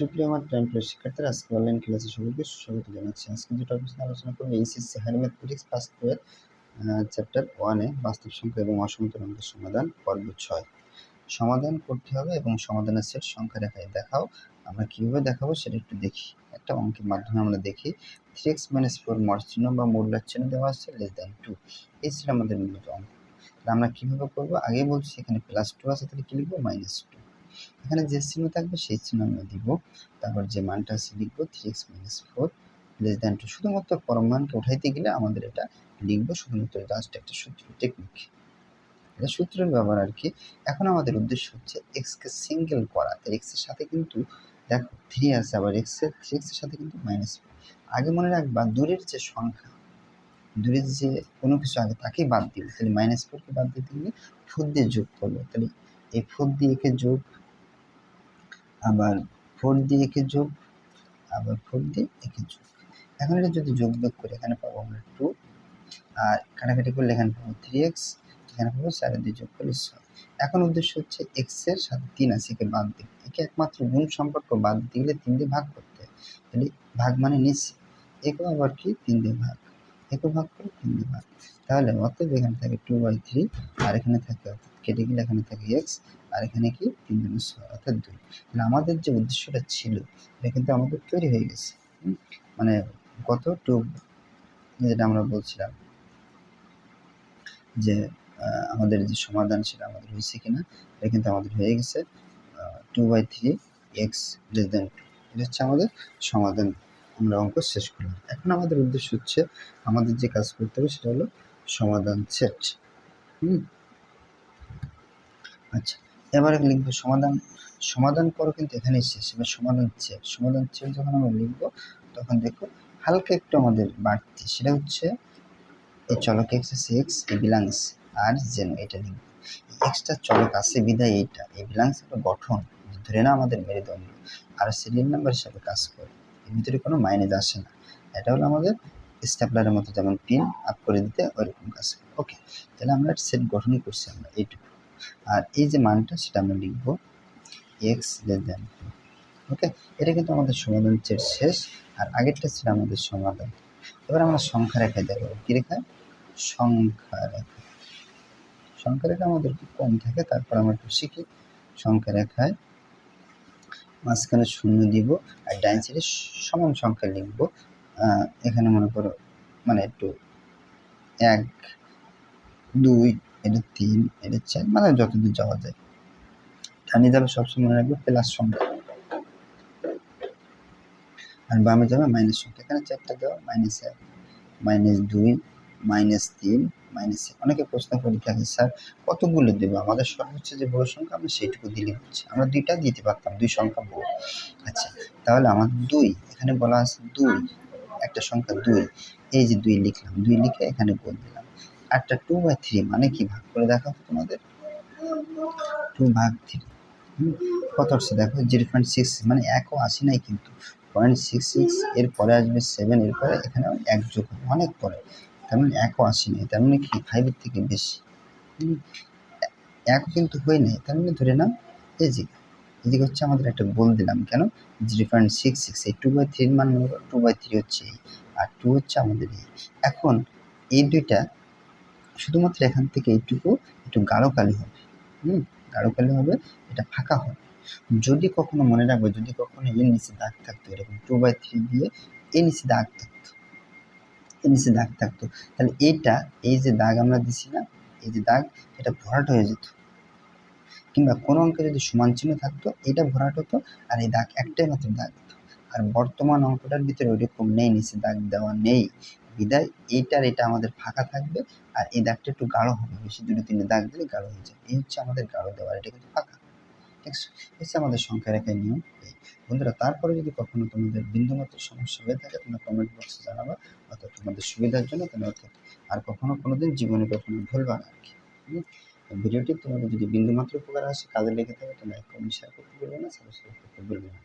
সুপ্রিয় আমার টাইম প্রিয় শিক্ষার্থীরা, আজকে অনলাইন ক্লাসে সবাইকে সুস্বাগত জানাচ্ছি। আজকে যে টপিক নিয়ে আলোচনা করব এইচএসসি হায়ার ম্যাথমেটিক্স ফার্স্ট বইয়ের চ্যাপ্টার ওয়ানে বাস্তব সংখ্যা এবং অসমতল সমাধান, পর্ব ছয়। সমাধান করতে হবে এবং সমাধানের সেট সংখ্যা রেখায় দেখাও। আমরা কীভাবে দেখাবো সেটা একটু দেখি। একটা অঙ্কের মাধ্যমে আমরা দেখি। থ্রি এক্স মাইনাস ফোর মর চিহ্ন বা মূল্যার চিহ্ন দেওয়া আছে লেস দ্যান টু এই ছিল আমাদের মূলত অঙ্ক। আমরা কীভাবে করব? আগে বলছি, এখানে প্লাস টু আছে, তাহলে কী লিখব? মাইনাস টু এখানে যে চিহ্ন থাকবে সেই চিহ্ন আমরা দিব। তারপর যে মানটা আছে লিখব three x minus four less than two শুধুমাত্র পরম মানকে উঠাইতে গেলে আমাদের এটা লিখব, শুধুমাত্র জাস্ট একটা সূত্র টেকনিক এটা সূত্রের ব্যবহার আর কি। এখন আমাদের উদ্দেশ্য হচ্ছে এক্সকে সিঙ্গেল করা। তাই এক্সের সাথে কিন্তু দেখো থ্রি আছে, আবার এক্সের থ্রি এক্সের সাথে কিন্তু মাইনাস আগে মনে রাখবা দূরের যে সংখ্যা, দূরের যে কোনো কিছু আগে তাকেই বাদ দিবে। তাহলে মাইনাস ফোরকে বাদ দিতে গেলে ফোর দিয়ে যোগ করব। তাহলে এই ফোর দিয়ে একে যোগ আবার ফোর দিয়ে একে যোগ, আবার ফোর দিয়ে একে যোগ। এখন এটা যদি যোগ যোগ করি, এখানে পাবো আমরা টু আর কাটাকাটি করলে এখানে পাবো থ্রি এক্স এখানে পাবো চার দিয়ে যোগ করলে ছয়। এখন উদ্দেশ্য হচ্ছে এক্সের সাথে তিন আছে একে বাদ দিবে একে একমাত্র গুণ সম্পর্ক বাদ দিতে গেলে তিন দিয়ে ভাগ করতে হয়। তাহলে ভাগ মানে নিচ্ছে একে আবার কি? তিন দিয়ে ভাগ। একে ভাগ করে তিন দিয়ে ভাগ তাহলে অতএব এখানে থাকে টু বাই থ্রি আর এখানে থাকে অর্থাৎ কেটে গেলে এখানে থাকে এক্স আর এখানে কি? তিন দিন ছয়, অর্থাৎ দুই। তাহলে আমাদের যে উদ্দেশ্যটা ছিল, এটা কিন্তু আমাদের তৈরি হয়ে গেছে। মানে গত টু যেটা আমরা বলছিলাম, যে আমাদের যে সমাধান সেটা আমাদের হয়েছে কিনা, এটা কিন্তু আমাদের হয়ে গেছে two by three x less than two এটা হচ্ছে আমাদের সমাধান। আমরা অঙ্ক শেষ করলাম। এখন আমাদের উদ্দেশ্য হচ্ছে, আমাদের যে কাজ করতে হবে সেটা হলো সমাধান সেট। হুম? আচ্ছা এবারে লিখব সমাধান সমাধান করো কিন্তু এখানেই শেষ। এবার সমাধান চেক সমাধান চেক যখন আমরা লিখব, তখন দেখো হালকা একটু আমাদের বাড়তি। সেটা হচ্ছে, এই চলক এক্স এক্স এই বিলাংস আর জেন এটা লিখব। এক্সট্রা চলক আছে, বিদায় এইটা। এই বিলাংস একটা গঠন। ধরে না আমাদের মেরুদণ্ড। আর সিরিয়াল নাম্বার হিসাবে কাজ করে ভিতরে কোনো মাইনেজ আসে না। এটা হলো আমাদের স্টেপলারের মতো যেমন পিন আপ করে দিতে ওইরকম কাজ ওকে তাহলে আমরা সেট গঠন করছি আমরা এইটুকু। আর এই যে মানটা সেটা আমরা লিখব এক্স লেস দেন ওকে এটা কিন্তু আমাদের সমাধান চেট শেষ। আর আগেরটা ছিল আমাদের সমাধান। এবার আমরা সংখ্যা রেখায় দেখো কী রেখায় সংখ্যা রেখা? সংখ্যা রেখা আমাদের খুব কম থাকে, তারপর আমরা একটু শিখি। সংখ্যা রেখায় মাঝখানে শূন্য দিব আর ডাইন সাইডে সমান সংখ্যা লিখব। এখানে মনে করো মানে একটু এক, দুই, এটা তিন, এটা চার মানে যতদূর যাওয়া যায়। ডানি যাবে সবসময় মনে রাখবে প্লাস সংখ্যা। আর বামে যাবে মাইনাস সংখ্যা। এখানে চারটা দেওয়া মাইনাস এক মাইনাস দুই মাইনাস তিন, মাইনাস অনেকে প্রশ্ন করে থাকে স্যার? কতগুলো দেবো? আমাদের সর্বোচ্চ যে বড় সংখ্যা, আমরা সেইটুকু দিলে হচ্ছে। আমরা দুইটা দিতে পারতাম, দুই সংখ্যা বড়। আচ্ছা তাহলে আমার দুই, এখানে বলা আছে দুই, একটা সংখ্যা দুই। এই যে দুই লিখলাম, দুই লিখে এখানে বল দিলাম। একটা টু বাই থ্রি মানে কি? ভাগ করে দেখাবো তোমাদের। টু ভাগ থ্রি কত হচ্ছে দেখো? জিরো পয়েন্ট সিক্স মানে একও আসি নাই কিন্তু। পয়েন্ট সিক্স সিক্স এর পরে আসবে সেভেন এরপরে এখানে এক যোগ অনেক পরে। তার মানে একও আসি নাই তার মানে কি ফাইভের থেকে বেশি? একও কিন্তু হয়ে নেই তার মানে ধরে নাও যে, এদিকে হচ্ছে আমাদের একটা গোল দিলাম, কেন? জিরো পয়েন্ট সিক্স সিক্স এই টু বাই থ্রির মান টু বাই থ্রি হচ্ছে আর টু হচ্ছে আমাদের এই। এখন এই দুইটা শুধুমাত্র এখান থেকে এইটুকু, একটু গাঢ় কালি হবে, হুম, গাঢ় কালি হবে, এটা ফাঁকা হবে। যদি কখনো মনে রাখবে, যদি কখনো এর নিচে দাগ থাকতো, এরকম টু বাই থ্রি দিয়ে এর নিচে দাগ থাকতো নিচে দাগ থাকতো। তাহলে এটা, এই যে দাগ আমরা দিছি না এই যে দাগ, এটা ভরাট হয়ে যেত। কিংবা কোনো অঙ্কে যদি সমান চিহ্ন থাকতো, এটা ভরাট হতো আর এই দাগ একটাই মাত্র দাগ হতো। আর বর্তমান অঙ্কটার ভিতরে ওইরকম নেই, নিচে দাগ দেওয়া নেই। বিদায় এইটার এটা আমাদের ফাঁকা থাকবে আর এই দাগটা একটু গাঢ় হবে। বেশি দুটো তিনটে দাগ দিলে গাঢ় হয়ে যাবে। এই হচ্ছে আমাদের গাঢ় দেওয়ার এটা কিন্তু ফাঁকা। হচ্ছে আমাদের সংখ্যা রেখায় নিয়ম। বন্ধুরা, তারপরে যদি কখনো তোমাদের বিন্দুমাত্র সমস্যা হয়ে থাকে, তোমরা কমেন্ট বক্সে জানাবা অর্থাৎ তোমাদের সুবিধার জন্য তোমরা অর্থাৎ আর কখনো কোনো দিন জীবনে কখনো ভুলবা না আর কি ভিডিওটি তোমাদের যদি বিন্দুমাত্র উপকার আসে, কাজে লেগে থাকে, তোমরা কমেন্ট শেয়ার করতে বলবে না, সাবস্ক্রাইব করতে বলবে না।